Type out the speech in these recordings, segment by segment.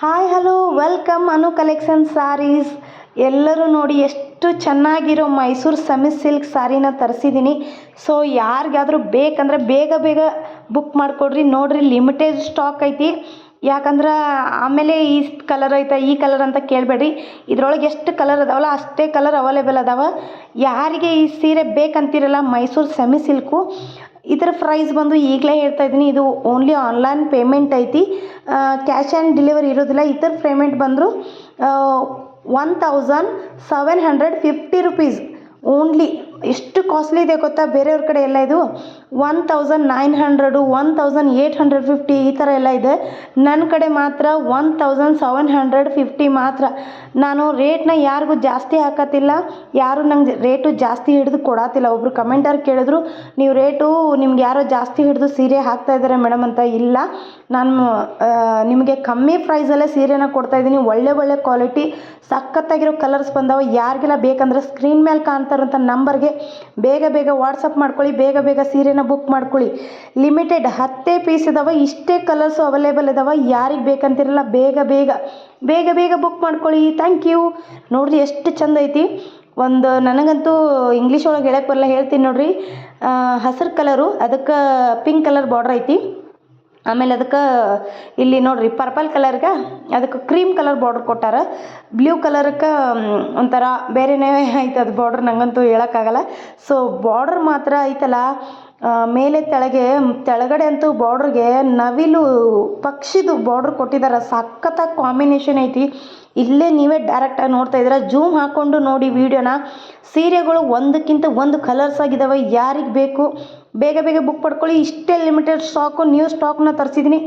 Hi hello welcome Anu collection saris ಎಲ್ಲರೂ ನೋಡಿ ಎಷ್ಟು ಚೆನ್ನಾಗಿರೋ ಮೈಸೂರು ಸೆಮಿ ಸಿಲ್ಕ್ ಸಾರಿನ ತರಿಸಿದ್ದೀನಿ. ಸೊ ಯಾರಿಗಾದರೂ ಬೇಕಂದರೆ ಬೇಗ ಬೇಗ ಬುಕ್ ಮಾಡಿಕೊಡ್ರಿ. ನೋಡಿರಿ ಲಿಮಿಟೆಡ್ ಸ್ಟಾಕ್ ಐತಿ. ಯಾಕಂದ್ರೆ ಆಮೇಲೆ ಈ ಕಲರ್ ಐತೆ, ಈ ಕಲರ್ ಅಂತ ಕೇಳಬೇಡ್ರಿ. ಇದ್ರೊಳಗೆ ಎಷ್ಟು ಕಲರ್ ಅದಾವಲ್ಲ, ಅಷ್ಟೇ ಕಲರ್ ಅವೈಲೇಬಲ್ ಅದಾವ. ಯಾರಿಗೆ ಈ ಸೀರೆ ಬೇಕಂತಿರಲ್ಲ ಮೈಸೂರು ಸೆಮಿ ಸಿಲ್ಕು. ಇದರ ಪ್ರೈಸ್ ಬಂದು ಈಗಲೇ ಹೇಳ್ತಾ ಇದ್ದೀನಿ, ಇದು ಓನ್ಲಿ ಆನ್ಲೈನ್ ಪೇಮೆಂಟ್ ಐತಿ. ಕ್ಯಾಶ್ ಆ್ಯಂಡ್ ಡೆಲಿವರಿ ಇರೋದಿಲ್ಲ. ಇದರ ಪೇಮೆಂಟ್ ಬಂದರೂ one thousand seven hundred fifty rupees only ಎಷ್ಟು ಕಾಸ್ಟ್ಲಿ ಇದೆ ಗೊತ್ತಾ? ಬೇರೆಯವ್ರ ಕಡೆ ಎಲ್ಲ ಇದು. One thousand nine hundred one thousand eight hundred fifty ಈ ಥರ ಎಲ್ಲ ಇದೆ. ನನ್ನ ಕಡೆ ಮಾತ್ರ one thousand seven hundred fifty ಮಾತ್ರ. ನಾನು ರೇಟ್ನ ಯಾರಿಗೂ ಜಾಸ್ತಿ ಹಾಕತ್ತಿಲ್ಲ. ಯಾರು ನಂಗೆ ರೇಟು ಜಾಸ್ತಿ ಹಿಡಿದು ಕೊಡತ್ತಿಲ್ಲ ಒಬ್ಬರು ಕಮೆಂಟರ್ ಕೇಳಿದ್ರು, ನೀವು ರೇಟು ನಿಮ್ಗೆ ಯಾರೋ ಜಾಸ್ತಿ ಹಿಡಿದು ಸೀರೆ ಹಾಕ್ತಾ ಇದ್ದಾರೆ ಮೇಡಮ್ ಅಂತ ಇಲ್ಲ. ನಾನು ನಿಮಗೆ ಕಮ್ಮಿ ಪ್ರೈಸಲ್ಲೇ ಸೀರೆನ ಕೊಡ್ತಾ ಇದ್ದೀನಿ. ಒಳ್ಳೆ ಒಳ್ಳೆ ಕ್ವಾಲಿಟಿ ಸಖತ್ತಾಗಿರೋ ಕಲರ್ಸ್ ಬಂದವ. ಯಾರಿಗೆಲ್ಲ ಬೇಕಂದ್ರೆ ಸ್ಕ್ರೀನ್ ಮೇಲೆ ಕಾಣ್ತಾರಂಥ ನಂಬರ್ಗೆ ಬೇಗ ಬೇಗ ವಾಟ್ಸಪ್ ಮಾಡ್ಕೊಳ್ಳಿ. ಬೇಗ ಬೇಗ ಸೀರೆನ ಬುಕ್ ಮಾಡ್ಕೊಳ್ಳಿ. ಲಿಮಿಟೆಡ್ ಹತ್ತೇ ಪೀಸ್ ಇದಾವೆ, ಇಷ್ಟೇ ಕಲರ್ಸು ಅವೈಲೇಬಲ್ ಇದಾವೆ, ಯಾರಿಗೆ ಬೇಕಂತಿರಲ್ಲ ಬೇಗ ಬೇಗ. ಬೇಗ ಬೇಗ ಬುಕ್ ಮಾಡ್ಕೊಳ್ಳಿ. ಥ್ಯಾಂಕ್ ಯು ನೋಡ್ರಿ ಎಷ್ಟು ಚಂದ ಐತಿ. ಒಂದು ನನಗಂತೂ ಇಂಗ್ಲೀಷ್ ಒಳಗೆ ಹೇಳಕ್ಕೆ ಬರಲ್ಲ, ಹೇಳ್ತೀನಿ ನೋಡ್ರಿ. ಹಸಿರು ಕಲರು ಅದಕ್ಕೆ ಪಿಂಕ್ ಕಲರ್ ಬಾರ್ಡ್ರ್ ಐತಿ. ಆಮೇಲೆ ಅದಕ್ಕೆ ಇಲ್ಲಿ ನೋಡ್ರಿ ಪರ್ಪಲ್ ಕಲರ್ಗೆ ಅದಕ್ಕೆ ಕ್ರೀಮ್ ಕಲರ್ ಬಾರ್ಡ್ರ್ ಕೊಟ್ಟಾರ. ಬ್ಲೂ ಕಲರ್ಗೆ ಒಂಥರ ಬೇರೆನೇ ಐತೆ ಅದು ಬಾರ್ಡ್ರ್ ನಂಗಂತೂ ಹೇಳೋಕ್ಕಾಗಲ್ಲ ಸೊ ಬಾರ್ಡ್ರ್ ಮಾತ್ರ ಐತಲ್ಲ. ಮೇಲೆ ತೆಳಗೆ ತೆಳಗಡೆ ಅಂತೂ ಬಾರ್ಡ್ರಿಗೆ ನವಿಲು ಪಕ್ಷಿದು ಬಾರ್ಡ್ರ್ ಕೊಟ್ಟಿದ್ದಾರೆ ಸಖತ್ತಾಗಿ ಕಾಂಬಿನೇಷನ್ ಐತಿ. ಇಲ್ಲೇ ನೀವೇ ಡೈರೆಕ್ಟಾಗಿ ನೋಡ್ತಾ ಇದ್ದೀರಾ? ಜೂಮ್ ಹಾಕ್ಕೊಂಡು ನೋಡಿ ವಿಡಿಯೋನ ಸೀರೆಗಳು ಒಂದಕ್ಕಿಂತ ಒಂದು ಕಲರ್ಸ್ ಆಗಿದ್ದಾವೆ ಯಾರಿಗೆ ಬೇಕು? ಬೇಗ ಬೇಗ ಬುಕ್ ಮಾಡ್ಕೊಳ್ಳಿ. ಇಷ್ಟೇ ಲಿಮಿಟೆಡ್ ಸ್ಟಾಕು ನ್ಯೂ ಸ್ಟಾಕ್ನ ತರಿಸಿದ್ದೀನಿ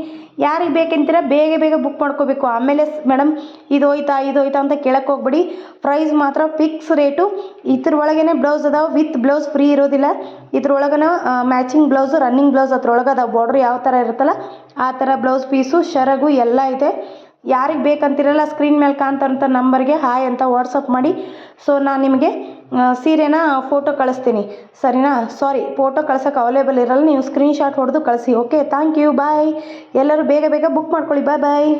ಯಾರಿಗೆ ಬೇಕಂತೀರ? ಬೇಗ ಬೇಗ ಬುಕ್ ಮಾಡ್ಕೋಬೇಕು. ಆಮೇಲೆ ಮೇಡಮ್ ಇದು ಹೋಯ್ತಾ ಇದು ಹೋಯ್ತಾ ಅಂತ ಕೇಳಕ್ಕೆ ಹೋಗ್ಬಿಡಿ. ಪ್ರೈಸ್ ಮಾತ್ರ ಫಿಕ್ಸ್ ರೇಟು ಇದ್ರ ಒಳಗೇನೆ ಬ್ಲೌಸ್ ಅದಾವೆ. ವಿತ್ ಬ್ಲೌಸ್ ಫ್ರೀ ಇರೋದಿಲ್ಲ. ಇದ್ರೊಳಗನ ಮ್ಯಾಚಿಂಗ್ ಬ್ಲೌಸು ರನ್ನಿಂಗ್ ಬ್ಲೌಸ್ ಅದ್ರೊಳಗೆ ಅದಾವೆ ಬಾರ್ಡ್ರ್ ಯಾವ ಥರ ಇರುತ್ತಲ್ಲ, ಆ ಥರ ಬ್ಲೌಸ್ ಪೀಸು ಶರಗು ಎಲ್ಲ ಇದೆ. ಯಾರಿಗೆ ಬೇಕಂತಿರಲ್ಲ ಸ್ಕ್ರೀನ್ ಮೇಲೆ ಕಾಣ್ತಾರಂಥ ನಂಬರ್ಗೆ ಹಾಯ್ ಅಂತ ವಾಟ್ಸಪ್ ಮಾಡಿ. ಸೊ ನಾನು ನಿಮಗೆ ಸೀರೆನ ಫೋಟೋ ಕಳಿಸ್ತೀನಿ. ಸರಿನಾ? ಸಾರಿ ಫೋಟೋ ಕಳ್ಸೋಕೆ ಅವೈಲೇಬಲ್ ಇರಲ್ಲ, ನೀವು ಸ್ಕ್ರೀನ್ ಶಾಟ್ ಹೊಡೆದು ಕಳಿಸಿ. ಓಕೆ ಥ್ಯಾಂಕ್ ಯು ಬಾಯ್ ಎಲ್ಲರೂ ಬೇಗ ಬೇಗ ಬುಕ್ ಮಾಡ್ಕೊಳ್ಳಿ. ಬಾಯ್ ಬಾಯ್